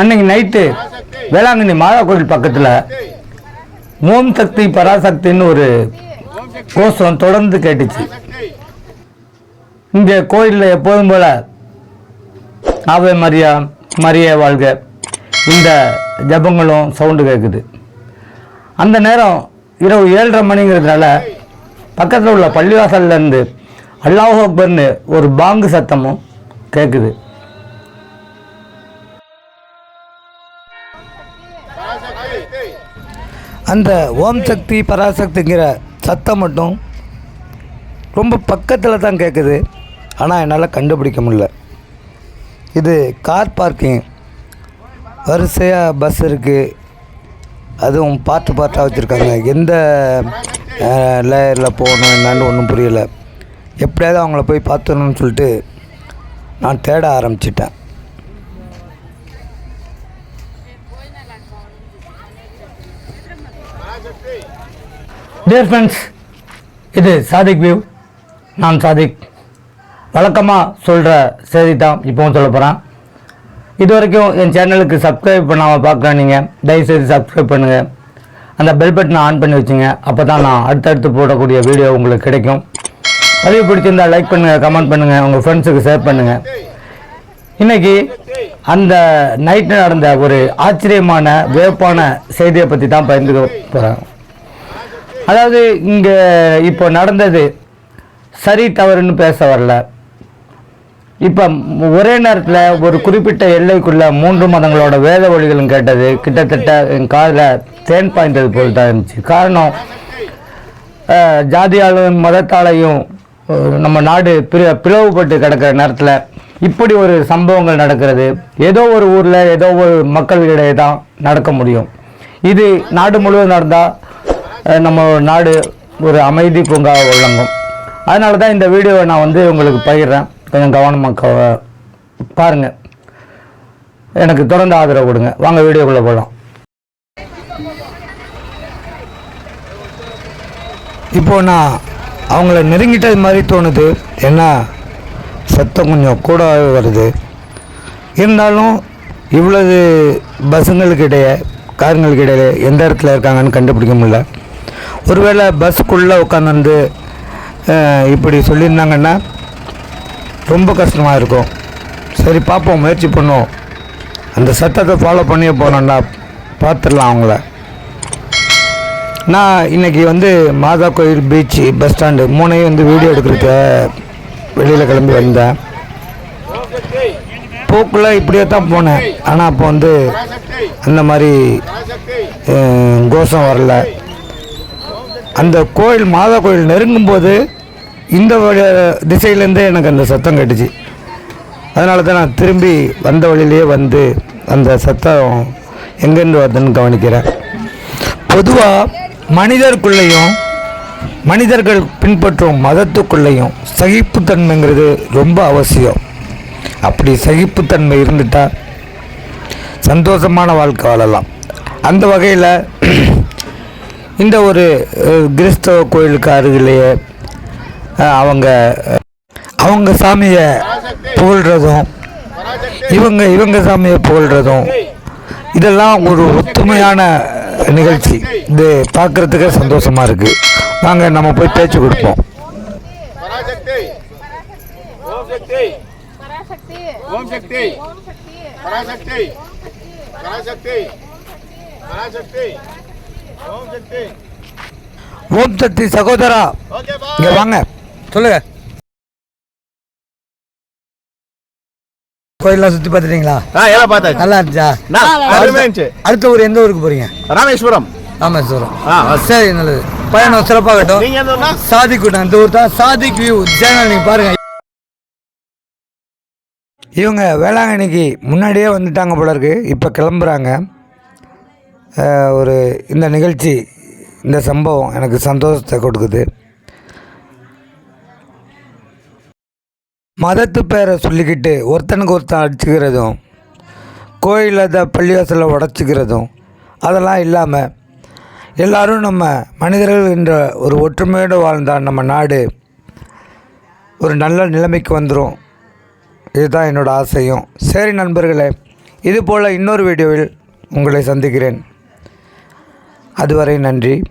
அன்னைக்கு நைட்டு வேளாங்கண்ணி மாதா கோயில் பக்கத்தில் ஓம் சக்தி பராசக்தின்னு ஒரு கோஷம் தொடர்ந்து கேட்டுச்சு. இங்கே கோயிலில் எப்போதும் போல ஆவே மரியா மரியா வாழ்க. இந்த ஜபங்களும் சவுண்டு கேட்குது அந்த நேரம் இரவு ஏழரை மணிங்கிறதுனால பக்கத்தில் உள்ள பள்ளிவாசல்லேருந்து அல்லாஹ் அக்பர்னு ஒரு பாங்கு சத்தமும் கேட்குது அந்த ஓம் சக்தி பராசக்திங்கிற சத்தம் மட்டும் ரொம்ப பக்கத்தில் தான் கேட்குது ஆனால் என்னால் கண்டுபிடிக்க முடியல. இது கார் பார்க்கிங் வரிசையாக பஸ் இருக்குது அதுவும் பார்த்து பார்த்தா வச்சுருக்காங்க. எந்த லேயரில் போகணும் என்னான்னு ஒன்றும் புரியலை. எப்படியாவது அவங்கள போய் பார்த்துடணும்னு சொல்லிட்டு நான் தேட ஆரம்பிச்சிட்டேன். டியர் ஃப்ரெண்ட்ஸ் இது சாதிக் வியூ நான் சாதிக் வழக்கமாக சொல்கிற செய்தி தான் இப்போவும் சொல்ல போகிறேன் இது வரைக்கும் என் சேனலுக்கு சப்ஸ்கிரைப் பண்ணாமல் பார்க்குற நீங்கள் தயவுசெய்து சப்ஸ்கிரைப் பண்ணுங்கள் அந்த பெல் பட்டனை ஆன் பண்ணி வச்சுங்க. அப்போ தான் நான் அடுத்தடுத்து போடக்கூடிய வீடியோ உங்களுக்கு கிடைக்கும். பதிவு பிடிச்சிருந்தா லைக் பண்ணுங்கள் கமெண்ட் பண்ணுங்கள் உங்கள் ஃப்ரெண்ட்ஸுக்கு ஷேர் பண்ணுங்கள் இன்றைக்கி அந்த நைட்டு நடந்த ஒரு ஆச்சரியமான வியப்பான செய்தியை பற்றி தான் பகிர்ந்துக்க போகிறேன் அதாவது இங்கே இப்போ நடந்தது சரி தவறுன்னு பேச வரல. இப்போ ஒரே நேரத்தில் ஒரு குறிப்பிட்ட எல்லைக்குள்ள மூன்று மதங்களோட வேத ஒளிகளும் கேட்டது. கிட்டத்தட்ட என் காதில் தேன் பாய்ந்தது போல் தான் இருந்துச்சு. காரணம் ஜாதியாலும் மதத்தாலையும் நம்ம நாடு பிற பிளவுபட்டு கிடக்கிற நேரத்தில் இப்படி ஒரு சம்பவங்கள் நடக்கிறது. ஏதோ ஒரு ஊரில் ஏதோ ஒரு மக்களிடையே தான் நடக்க முடியும். இது நாடு முழுவதும் நடந்தால் நம்ம நாடு ஒரு அமைதி பூங்கா விளங்கும் அதனால தான் இந்த வீடியோவை நான் வந்து உங்களுக்கு பகிர்றேன். கொஞ்சம் கவனமாக பாருங்கள் எனக்கு தொடர்ந்து ஆதரவு கொடுங்க. வாங்க வீடியோக்குள்ளே போகலாம் இப்போ நான் அவங்கள நெருங்கிட்டது மாதிரி தோணுது. ஏன்னா சத்தம் கொஞ்சம் கூட வருது. இருந்தாலும் இவ்வளவு பஸ்ஸுங்களுக்கு இடையே காருங்களுக்கு இடையே எந்த இடத்துல இருக்காங்கன்னு கண்டுபிடிக்க முடியல. ஒருவேளை பஸ்ஸுக்குள்ளே உட்காந்து இப்படி சொல்லியிருந்தாங்கன்னா ரொம்ப கஷ்டமாக இருக்கும். சரி பார்ப்போம் முயற்சி பண்ணுவோம். அந்த சத்தத்தை ஃபாலோ பண்ணியே போனோம்னா பார்த்துடலாம் அவங்கள. நான் இன்னைக்கு வந்து மாதா கோயில் பீச்சு பஸ் ஸ்டாண்டு மூணையும் வந்து வீடியோ எடுக்கிறதுக்கு வெளியில் கிளம்பி வந்தேன். போக்குள்ளே இப்படியே தான் போனேன். ஆனால் அப்போ வந்து அந்த மாதிரி கோஷம் வரல. அந்த கோயில் மாதா கோயில் நெருங்கும் போது இந்த வழி- திசையிலேருந்தே எனக்கு அந்த சத்தம் கட்டுச்சு. அதனால தான் நான் திரும்பி வந்த வழியிலேயே வந்து அந்த சத்தம் எங்கேருந்து வருதுன்னு கவனிக்கிறேன். பொதுவாக மனிதருக்குள்ளேயும் மனிதர்கள் பின்பற்றும் மதத்துக்குள்ளேயும் சகிப்புத்தன்மைங்கிறது ரொம்ப அவசியம். அப்படி சகிப்புத்தன்மை இருந்துட்டால் சந்தோஷமான வாழ்க்கை வாழலாம். அந்த வகையில் இந்த ஒரு கிறிஸ்தவ கோயிலுக்கு அருகிலேயே அவங்க அவங்க சாமியை புகழ்கிறதும் இவங்க இவங்க சாமியை புகழ்கிறதும் இதெல்லாம் ஒரு ஒத்துமையான நிகழ்ச்சி. இது பார்க்குறதுக்கே சந்தோஷமாக இருக்குது நாங்கள் நம்ம போய் பேச்சு கொடுப்போம். பராசக்தி பராசக்தி பராசக்தி பராசக்தி பராசக்தி. ஓம் சக்தி. சகோதரா. இங்கே வாங்க. சொல்லுங்க. கோயிலெலாம் சுற்றி பார்த்துட்டீங்களா? ஆ எல்லாம் நல்லா இருந்துச்சா? அடுத்த ஊர் எந்த ஊருக்கு போகிறீங்க ராமேஸ்வரம். ராமேஸ்வரம். சரி நல்லது. பயணம் சிறப்பாகட்டும். சாதிக் கூட்டம் அந்த ஊர் தான் சாதிக் வியூ சேனல் நீங்கள் பாருங்கள் இவங்க வேளாங்கண்ணிக்கு முன்னாடியே வந்துட்டாங்க போல இருக்கு. இப்போ கிளம்புறாங்க. ஒரு இந்த நிகழ்ச்சி இந்த சம்பவம் எனக்கு சந்தோஷத்தை கொடுக்குது. மதத்து பேரை சொல்லிக்கிட்டு ஒருத்தனுக்கு ஒருத்தன் அடிச்சுக்கிறதும் கோயிலில் பள்ளிவாசலில் உடச்சிக்கிறதும் அதெல்லாம் இல்லாமல் எல்லாரும் நம்ம மனிதர்கள் என்ற ஒரு ஒற்றுமையோடு வாழ்ந்தால் நம்ம நாடு ஒரு நல்ல நிலைமைக்கு வந்துடும் இதுதான் என்னோட ஆசையும். சரி நண்பர்களே இதுபோல் இன்னொரு வீடியோவில் உங்களை சந்திக்கிறேன். அதுவரை நன்றி.